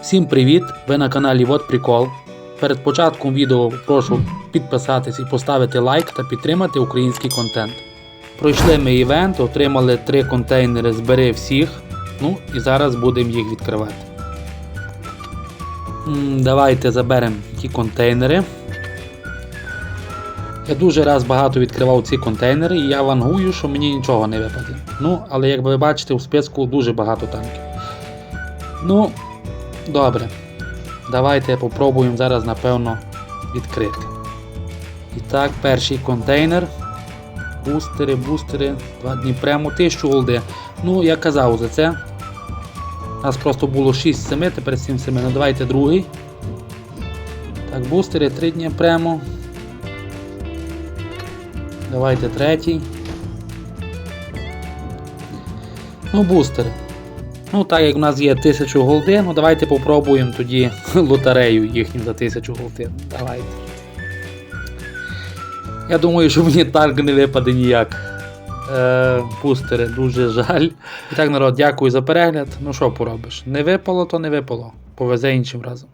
Всім привіт! Ви на каналі Вот Прикол. Перед початком відео прошу підписатись і поставити лайк та підтримати український контент. Пройшли ми івент, отримали три контейнери збери всіх. Ну і зараз будемо їх відкривати. Давайте заберемо ті контейнери. Я дуже раз багато відкривав ці контейнери і я вангую, що мені нічого не випаде. Ну, але як ви бачите, у списку дуже багато танків. Ну, добре. Давайте попробуємо зараз, напевно, відкрити. І так, перший контейнер. Бустери, бустери, два дні прямо 1000 голди. Ну, я казав за це. У нас просто було 6-7, тепер 7-7. Ну давайте другий. Так, бустери, 3 дні прямо. Давайте третій. Ну, бустери. Ну, так як в нас є 1000 голди, ну давайте попробуємо тоді лотерею їхню за 1000 голди. Давайте. Я думаю, що мені так не випаде ніяк. Е, бустери, дуже жаль. І так, народ, дякую за перегляд. Ну що поробиш? Не випало, то не випало. Повезе іншим разом.